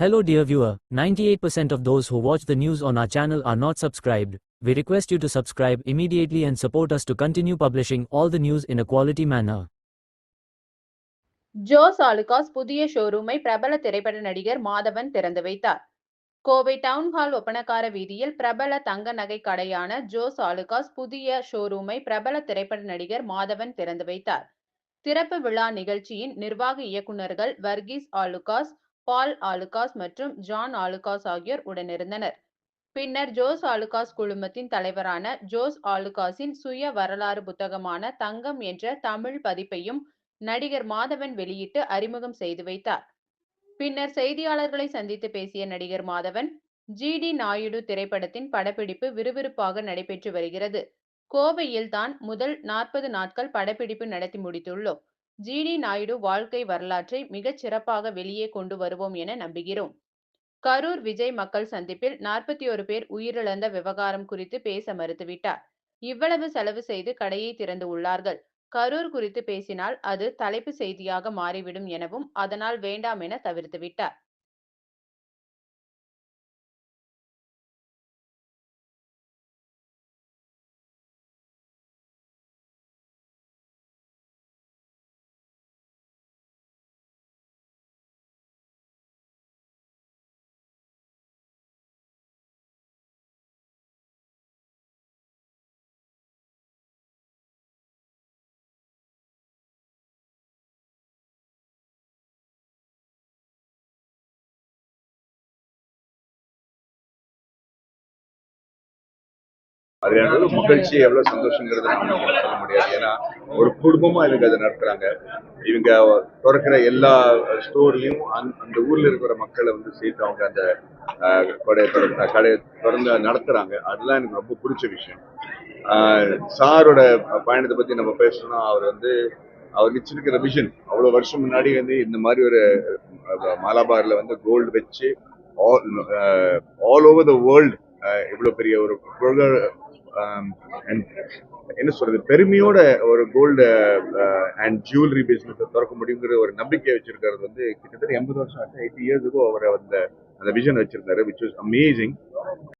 Hello dear viewer, 98% of those who watch the news on our channel are not subscribed. We request you to subscribe immediately and support us to continue publishing all the news in a quality manner. Jos Alukkas புதிய ஷோரூமை பிரபல திரைப்பட நடிகர் மாதவன் திறந்து வைத்தார் Kovai town hall Oppanakara வீதியில் பிரபல தங்க நகை கடையான ஜோஸ் ஆலுகாஸ் புதிய ஷோரூமை பிரபல திரைப்பட நடிகர் மாதவன் திறந்து வைத்தார் திறப்பு விழா நிகழ்ச்சியின் நிர்வாக இயக்குநர்கள் வர்கீஸ் ஆலுகாஸ் பால் ஆலுகாஸ் மற்றும் ஜான் ஆலுகாஸ் ஆகியோர் உடனிருந்தனர். பின்னர் ஜோஸ் ஆலுகாஸ் குழுமத்தின் தலைவரான ஜோஸ் ஆலுகாஸின் சுய வரலாறு புத்தகமான தங்கம் என்ற தமிழ் பதிப்பையும் நடிகர் மாதவன் வெளியிட்டு அறிமுகம் செய்து வைத்தார். பின்னர் செய்தியாளர்களை சந்தித்து பேசிய நடிகர் மாதவன் ஜி டி நாயுடு திரைப்படத்தின் படப்பிடிப்பு விறுவிறுப்பாக நடைபெற்று வருகிறது. கோவையில் தான் முதல் நாற்பது நாட்கள் படப்பிடிப்பு நடத்தி முடித்துள்ளோம். ஜிடி நாயுடு வாழ்க்கை வரலாற்றை மிகச் சிறப்பாக வெளியே கொண்டு வருவோம் என நம்புகிறோம். கரூர் விஜய் மக்கள் சந்திப்பில் நாற்பத்தி ஒரு பேர் உயிரிழந்த விவகாரம் குறித்து பேச மறுத்துவிட்டார். இவ்வளவு செலவு செய்து கடையை திறந்து உள்ளார்கள். கரூர் குறித்து பேசினால் அது தலைப்பு செய்தியாக மாறிவிடும் எனவும் அதனால் வேண்டாம் என தவிர்த்துவிட்டார். அது எவ்வளவு மகிழ்ச்சி எவ்வளவு சந்தோஷங்கிறது நம்ம சொல்ல முடியாது. ஏன்னா ஒரு குடும்பமா இவங்க அதை நடத்துறாங்க. இவங்க திறக்கிற எல்லா ஸ்டோர்லயும் அந்த ஊர்ல இருக்கிற மக்களை வந்து சேர்த்து அவங்க அந்த ஆஹ், கடையை திறந்த கடையை திறந்து நடத்துறாங்க. அதெல்லாம் எனக்கு ரொம்ப பிடிச்ச விஷயம். சாரோட பயணத்தை பத்தி நம்ம பேசணும்னா அவர் வந்து அவர் வச்சிருக்கிற விஷன் அவ்வளவு வருஷம் முன்னாடி வந்து இந்த மாதிரி ஒரு அஹ், மலபார்ல வந்து கோல்டு வச்சு ஆல் ஓவர் த வேர்ல்டு இவ்வளவு பெரிய ஒரு புகழ் Um, ஆம், என்ன சொல்றது பெருமையோட ஒரு கோல்டு அண்ட் ஜுவல்லரி பிசினஸ் திறக்க முடியுங்கிற ஒரு நம்பிக்கை வச்சிருக்கிறது வந்து கிட்டத்தட்ட எண்பது வருஷம் ஆச்சு. எயிட்டி இயர்ஸுக்கும் அவர் அந்த அந்த விஷன் வச்சிருந்தாரு விச் வாஸ் அமேசிங்